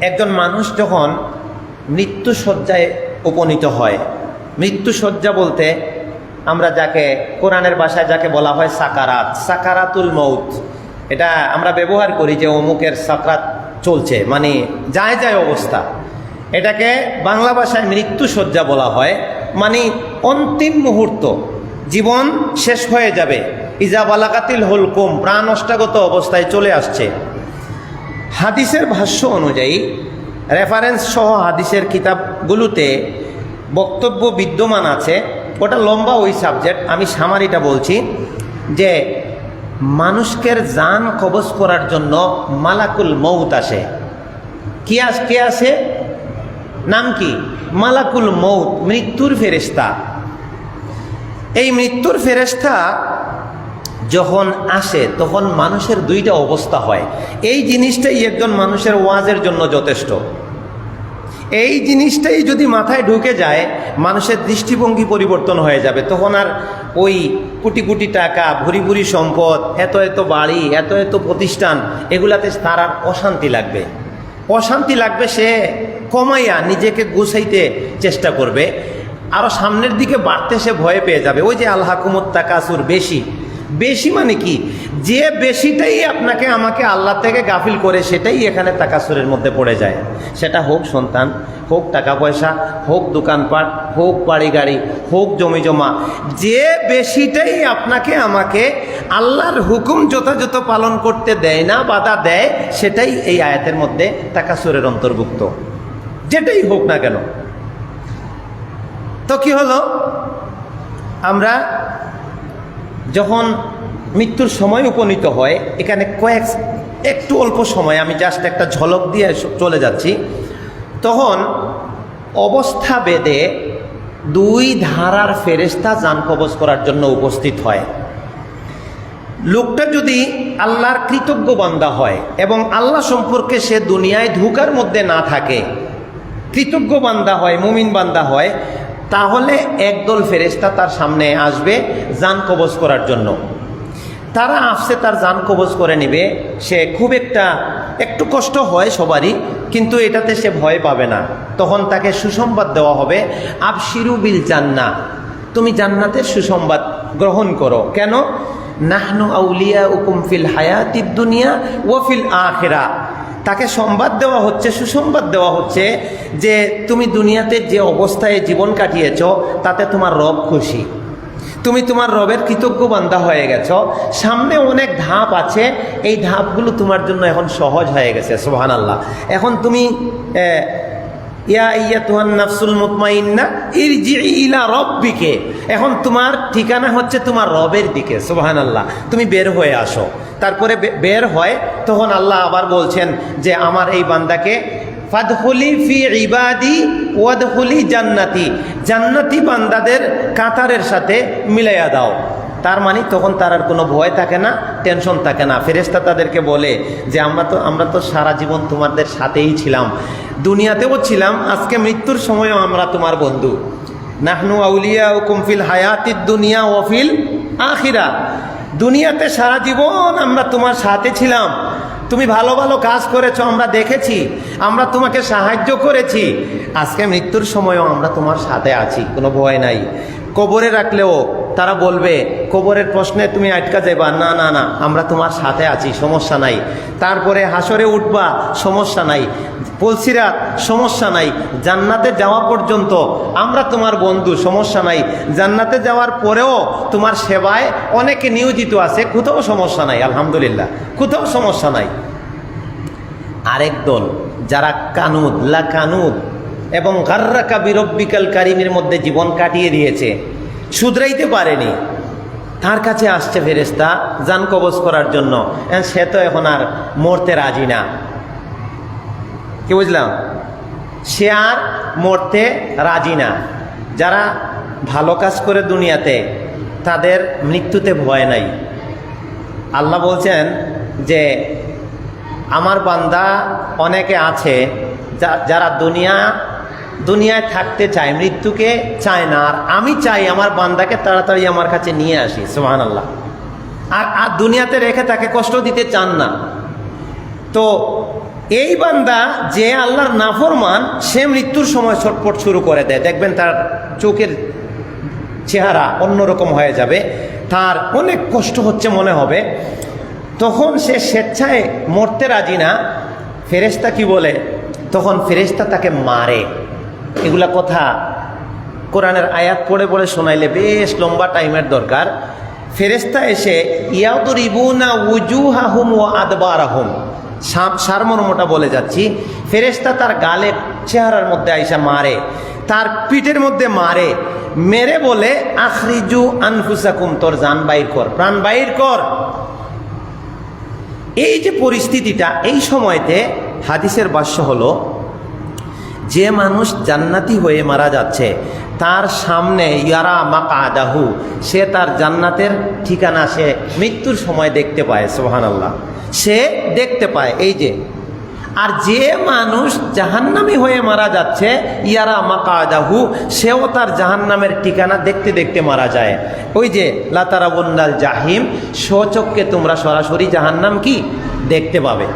একজন মানুষ যখন মৃত্যু শয্যায় উপনীত হয় মৃত্যু শয্যা বলতে আমরা যাকে, কোরআনের ভাষায় যাকে বলা হয় সাকারাত, সাকারাতুল মৌত। এটা আমরা ব্যবহার করি যে অমুকের সাকারাত চলছে মানে যায় যায় অবস্থা। এটাকে বাংলা ভাষায় মৃত্যু শয্যা বলা হয় মানে অন্তিম মুহূর্ত, জীবন শেষ হয়ে যাবে। ইজা বালাকাতিল হলকুম, প্রাণ অষ্টাগত অবস্থায় চলে আসছে। হাদিসের ভাষ্য অনুযায়ী রেফারেন্স সহ হাদিসের কিতাবগুলোতে বক্তব্য বিদ্যমান আছে। ওটা লম্বা ওই সাবজেক্ট আমি সামারিটা বলছি, যে মানুষকের জান কবজ করার জন্য মালাকুল মৌত আসে। কি আস, কে আসে? নাম কি? মালাকুল মৌত মৃত্যুর ফেরেস্তা এই মৃত্যুর ফেরেস্তা যখন আসে, তখন মানুষের দুইটা অবস্থা হয়। এই জিনিসটাই একজন মানুষের ওয়াজের জন্য যথেষ্ট। এই জিনিসটাই যদি মাথায় ঢুকে যায়, মানুষের দৃষ্টিভঙ্গি পরিবর্তন হয়ে যাবে। তখন আর ওই কোটি কোটি টাকা, ভুরি ভুরি সম্পদ, এত এত বাড়ি, এত এত প্রতিষ্ঠান, এগুলাতে তার আর অশান্তি লাগবে। অশান্তি লাগবে সে কমাইয়া নিজেকে গুছাইতে চেষ্টা করবে। আরও সামনের দিকে বাড়তে সে ভয় পেয়ে যাবে। ওই যে আল্লাহ কুমত তাকাসুর বেশি। বেশি মানে কি? যে বেশিটাই আপনাকে আমাকে আল্লাহ থেকে গাফিল করে, সেটাই এখানে তাকাসুরের মধ্যে পড়ে যায়। সেটা হোক সন্তান, হোক টাকা পয়সা, হোক দোকানপাট, হোক বাড়ি গাড়ি, হোক জমি জমা, যে বেশিটাই আপনাকে আমাকে আল্লাহর হুকুম যথাযথ পালন করতে দেয় না, বাধা দেয়, সেটাই এই আয়াতের মধ্যে তাকাসুরের অন্তর্ভুক্ত। যেটাই হোক না কেন। তো কি হলো? আমরা যখন মৃত্যুর সময় উপনীত হয়, এখানে কয়েক, একটু অল্প সময়, আমি জাস্ট একটা ঝলক দিয়ে চলে যাচ্ছি। তখন অবস্থা বেদে দুই ধারার ফেরেস্তা যান কবজ করার জন্য উপস্থিত হয়। লোকটা যদি আল্লাহর কৃতজ্ঞ বান্দা হয় এবং আল্লাহ সম্পর্কে সে দুনিয়ায় ধোকার মধ্যে না থাকে, কৃতজ্ঞ বান্দা হয়, মুমিন বান্দা হয় তাহলে একদল ফেরেস্তা তার সামনে আসবে যান কবজ করার জন্য। তারা আসছে, তার যান কবজ করে নেবে। সে খুব একটা, একটু কষ্ট হয় সবারই, কিন্তু এটাতে সে ভয় পাবে না। তখন তাকে সুসংবাদ দেওয়া হবে, আবশিরু বিল জান্না, তুমি জান্নাতের সুসংবাদ গ্রহণ করো। কেন? নাহনু আউলিয়া উকুম ফিল হায়াতিদ দুনিয়া ও ফিল আখেরা। তাকে সংবাদ দেওয়া হচ্ছে, সুসংবাদ দেওয়া হচ্ছে যে তুমি দুনিয়াতে যে অবস্থায় জীবন কাটিয়েছ, তাতে তোমার রব খুশি। তুমি তোমার রবের কৃতজ্ঞ বান্ধা হয়ে গেছ। সামনে অনেক ধাপ আছে, এই ধাপগুলো তোমার জন্য এখন সহজ হয়ে গেছে সোহান আল্লাহ এখন তুমি ইয়া ইয়া তুহান নাফসুল মুতমাইন্না ইরজি ইলা রব্বিকে। এখন তোমার ঠিকানা হচ্ছে তোমার রবের দিকে সুবহান আল্লাহ তুমি বের হয়ে আসো। তারপরে বের হয়, তখন আল্লাহ আবার বলছেন যে, আমার এই বান্দাকে ফাদহুলি ফি ইবাদি ওয়াদহুলি জান্নাতি জান্নাতি বান্দাদের কাতারের সাথে মিলাইয়া দাও। তার মানে তখন তার আর কোনো ভয় থাকে না, টেনশন থাকে না। ফেরেস্তা তাদেরকে বলে যে, আমরা তো আমরা তো সারা জীবন তোমাদের সাথেই ছিলাম। দুনিয়াতেও ছিলাম, আজকে মৃত্যুর সময়ও আমরা তোমার বন্ধু। নাহনু আউলিয়া ও কুমফিল হায়াতির দুনিয়া ওফিল আখিরা। দুনিয়াতে সারা জীবন আমরা তোমার সাথে ছিলাম। তুমি ভালো ভালো কাজ করেছ, আমরা দেখেছি। আমরা তোমাকে সাহায্য করেছি। আজকে মৃত্যুর সময়ও আমরা তোমার সাথে আছি, কোনো ভয় নাই। কবরে রাখলেও তারা বলবে, কবরের প্রশ্নে তুমি আটকা যাইবা। না না না, আমরা তোমার সাথে আছি, সমস্যা নাই। তারপরে হাসরে উঠবা, সমস্যা নাই। পলসিরাত সমস্যা নাই, জান্নাতে যাওয়া পর্যন্ত আমরা তোমার বন্ধু, সমস্যা নাই। জান্নাতে যাওয়ার পরেও তোমার সেবায় অনেকে নিয়োজিত আছে, কোথাও সমস্যা নাই, আলহামদুলিল্লাহ, কোথাও সমস্যা নাই। আরেক দল, যারা কানুদ লা কানুদ এবং গার্রাকা বিরব্বিকাল কারিমের মধ্যে জীবন কাটিয়ে দিয়েছে শুধরাইতে পারেনি। তার কাছে আসছে ফেরেস্তা যান কবজ করার জন্য। সে তো এখন আর মরতে রাজি না। কি বুঝলাম? সে আর মরতে রাজি না। যারা ভালো কাজ করে দুনিয়াতে, তাদের মৃত্যুতে ভয় নাই। আল্লাহ বলছেন যে, আমার বান্দা অনেকে আছে যারা দুনিয়া দুনিয়ায় থাকতে চায়, মৃত্যুকে চায় না। আর আমি চাই আমার বান্দাকে তাড়াতাড়ি আমার কাছে নিয়ে আসি সোহান আল্লাহ আর আর দুনিয়াতে রেখে তাকে কষ্ট দিতে চান না। তো এই বান্দা যে আল্লাহর নাফরমান, সে মৃত্যুর সময় ছটপট শুরু করে দেয়। দেখবেন তার চোখের চেহারা অন্যরকম হয়ে যাবে। তার অনেক কষ্ট হচ্ছে মনে হবে। তখন সে স্বেচ্ছায় মরতে রাজি না। ফেরেশতা কি বলে? তখন ফেরেশতা তাকে মারে। এগুলা কথা কোরআনের আয়াত পড়ে পড়ে শোনাইলে বেশ লম্বা টাইমের দরকার। ফেরেশতা এসে, ইয়াদরিবুনা উজুহাহুম ও আদবারাহুম। সারমর্মটা বলে যাচ্ছি। ফেরেশতা তার গালে চেহারার মধ্যে আইসা মারে, তার পিঠের মধ্যে মারে, মেরে বলে, আখরিজু আনফুসাকুম, তোর জান বাইর কর, প্রাণ বাইর কর। এই যে পরিস্থিতিটা, এই সময়তে হাদিসের ভাষ্য হলো যে মানুষ জান্নাতি হয়ে মারা যাচ্ছে, তার সামনে ইয়ারা মাকাদাহু, সে তার জান্নাতের ঠিকানা সে মৃত্যুর সময় দেখতে পায় সোহান আল্লাহ সে দেখতে পায়, এই যে। আর যে মানুষ জাহান্নামি হয়ে মারা যাচ্ছে, ইয়ারা মাকাদাহু, সেও তার জাহান্নামের ঠিকানা দেখতে দেখতে মারা যায়। ওই যে লাতারাবন্দাল জাহিম স্বচক্ষে তোমরা সরাসরি জাহান্নাম কি? দেখতে পাবে।